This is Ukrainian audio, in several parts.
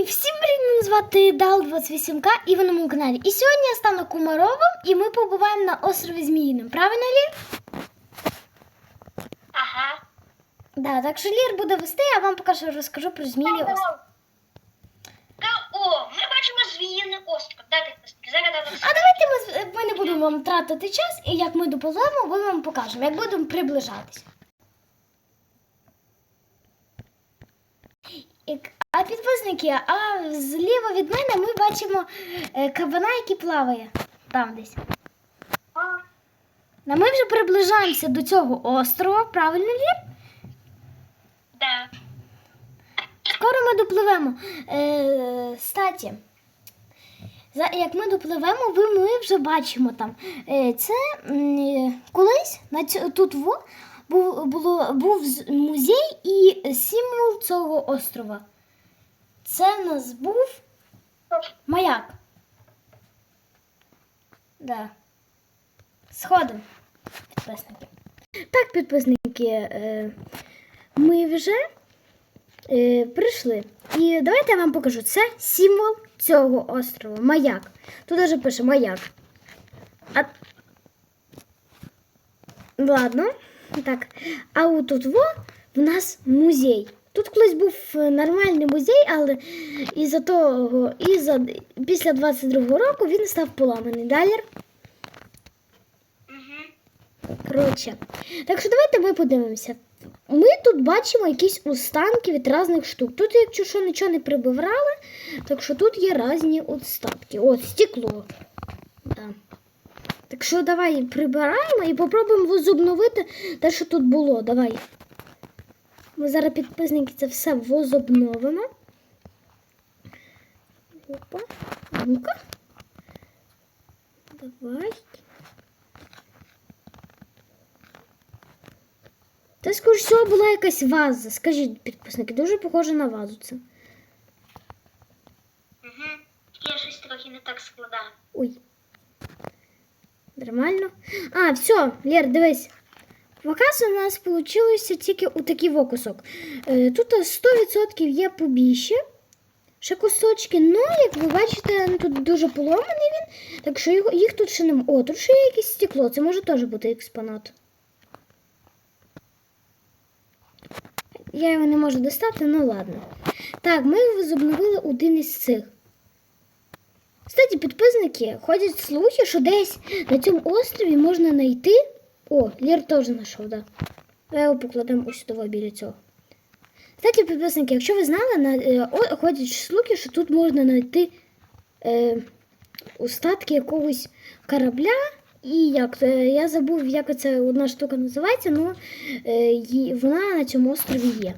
І всім привіт, мене звати Дал28К і ви на моєму каналі. І сьогодні я стану Кумаровим і ми побуваємо на острові Зміїним. Правильно, Лір? Ага. Да, так що Лір буде вести, а вам поки що розкажу про Зміїний остров. Та, о, ми бачимо звіїний остров. Да, підписники. Зараз А давайте ми, ми не будемо вам тратити час, і як ми допливемо, ми вам покажемо, як будемо приближатись. Підписники, а зліва від мене ми бачимо е, кабана, який плаває там десь. А, ми вже приближаємося до цього острова, правильно Лір? Да. Скоро ми допливемо. Е, статі, як ми допливемо, ви ми вже бачимо там. Е, це е, колись на цю, тут во, був, було, був музей і символ цього острова. Це нас був маяк. Да. Сходимо, підписники. Так, підписники, е, ми вже е, прийшли. І давайте я вам покажу. Це символ цього острова. Маяк. Тут даже пише маяк. А... Ладно. Так. А отут во в нас музей. Тут колись був е, нормальний музей, але із-за того, із-за, після 22-го року він став поламаний. Далі. Коротше, так що давайте ми подивимося. Ми тут бачимо якісь останки від різних штук. Тут, якщо що, нічого не прибирали, так що тут є різні остатки. От, стекло. Да. Так що давай прибираємо і попробуємо возобновити те, що тут було. Давай. Ми зараз підписники це все возобновимо. Опа. Ну-ка. Давай. Це, скоріш всього, була якась ваза. Скажіть, підписники, дуже похоже на вазу це. Угу. Я щось трохи не так складаю. Ой. Нормально. А, все, Лер, дивись. Показ у нас вийшло тільки у такий вокусок. Е, тут 100% є побільше. Ще кусочки, ну, як ви бачите, ну, тут дуже поломаний він, так що їх тут ще немає. О, тут ще є якесь стекло, це може теж бути експонат. Я його не можу достати, ну ладно. Так, ми возобновили один із цих. Кстати, підписники ходять слухи, що десь на цьому острові можна знайти. О, Лір теж знайшов, да. Давай його покладемо ось сюди біля цього. Кстати, підписники, якщо ви знали, на, е, о, ходять слухи, що тут можна знайти е, остатки якогось корабля. І як е, я забув, як це одна штука називається, але е, вона на цьому острові є.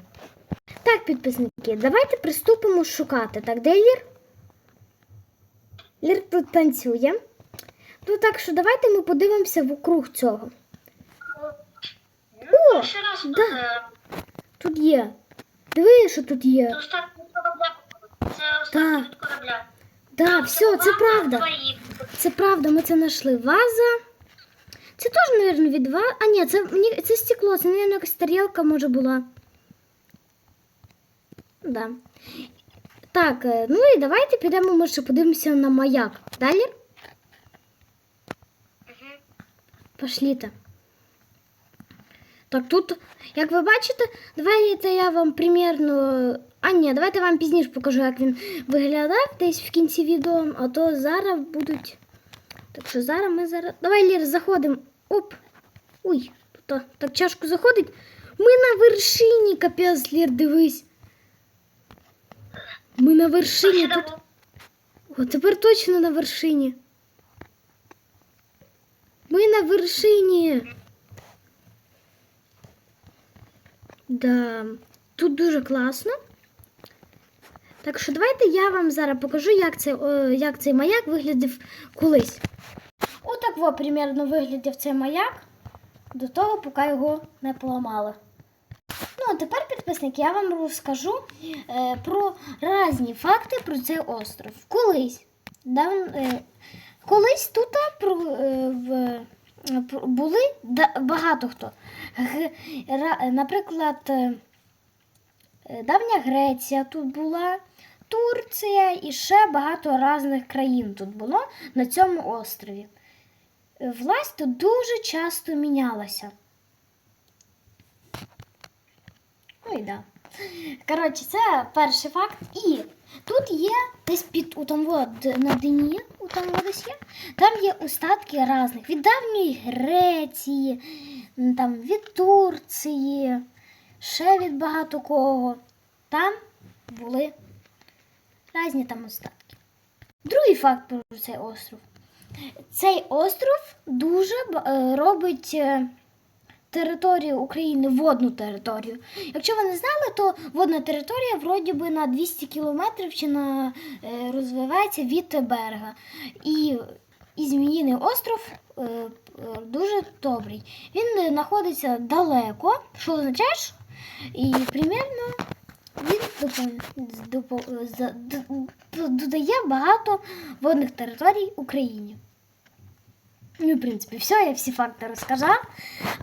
Так, підписники, давайте приступимо шукати. Так, де Лір? Лір тут танцює. Ну так що давайте ми подивимося вокруг цього. О, Ну, ще раз да. тут, е, Тут є. Диви, що тут є. це остатки від корабля. Це Так. остатки від корабля. Да, все, це ваза правда. твої. Це правда, ми це знайшли. Ваза. Це теж, мабуть, від вази. А ні, це, мені- це стекло, це, мабуть, якась тарілка може була. Да. Так, е, ну і давайте підемо, ми ще подивимося на маяк. Далі? Угу. Пошліте. Так, тут, як ви бачите, давайте я вам примірно. А ні, давайте вам пізніше покажу, як він виглядав десь в кінці відео, а то зараз будуть. Так що зараз ми зараз. Давай, Лір, заходимо. Оп. Ой, тут так чашку заходить. Ми на вершині, капець, Лір, дивись. Ми на вершині. Тут... О, тепер точно на вершині. Ми на вершині. Да, тут дуже класно. Так що давайте я вам зараз покажу, як, це, е, як цей маяк виглядав колись. Отак во примерно виглядав цей маяк до того, поки його не поламали. Ну, а тепер, підписники, я вам розкажу е, про різні факти про цей остров. Колись, дав, е, колись тут про, е, в, були багато хто. Наприклад, е, е, давня Греція тут була, Турція і ще багато різних країн тут було на цьому острові. Е, Власть тут дуже часто мінялася. Ну і да. Коротше, це перший факт. І тут є десь під у тому от, на дні, у тому десь є, там є остатки різних від давньої Греції, там від Турції, ще від багато кого. Там були різні там остатки. Другий факт про цей остров. Цей остров дуже е, робить е, територію України водну територію. Якщо ви не знали, то водна територія вроді би на 200 кілометрів чи на е, розвивається від берега. І, і Зміїний остров е, е, дуже добрий. Він знаходиться далеко, що означає, що і примірно він додає багато водних територій Україні. Ну, в принципі, все, я всі факти розказав.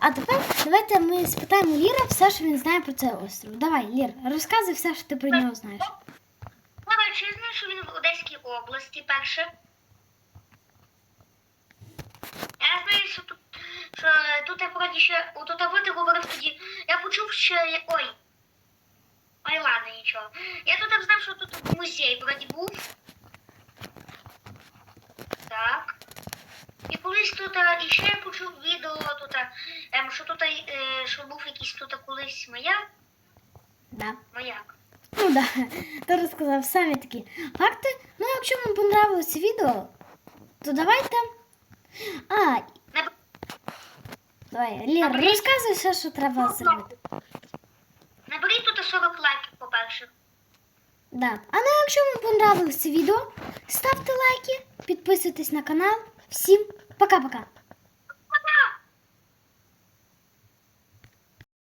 А тепер давайте ми спитаємо Ліра все, що він знає про цей остров. Давай, Лір, розказуй все, що ти про нього знаєш. Коротше, я знаю, що він в Одеській області перше. Я знаю, що тут, що тут я вроді ще, тут ти говорив тоді, я почув ще, ой, ой, ладно, нічого. Я тут знав, що тут музей вроді був. Так. І колись тут, а, і ще я почув відео тут, ем, що тут, е, що був якийсь тут колись маяк, Да. маяк. Ну да, ти розказав самі такі факти. Ну, якщо вам понравилось відео, то давайте. А, Не давай, Лір, розказуй все, що треба зробити. Наберіть тут 40 лайків, по-перше. Да. А ну, якщо вам понравилось це відео, ставте лайки, підписуйтесь на канал. Всім пока-пока.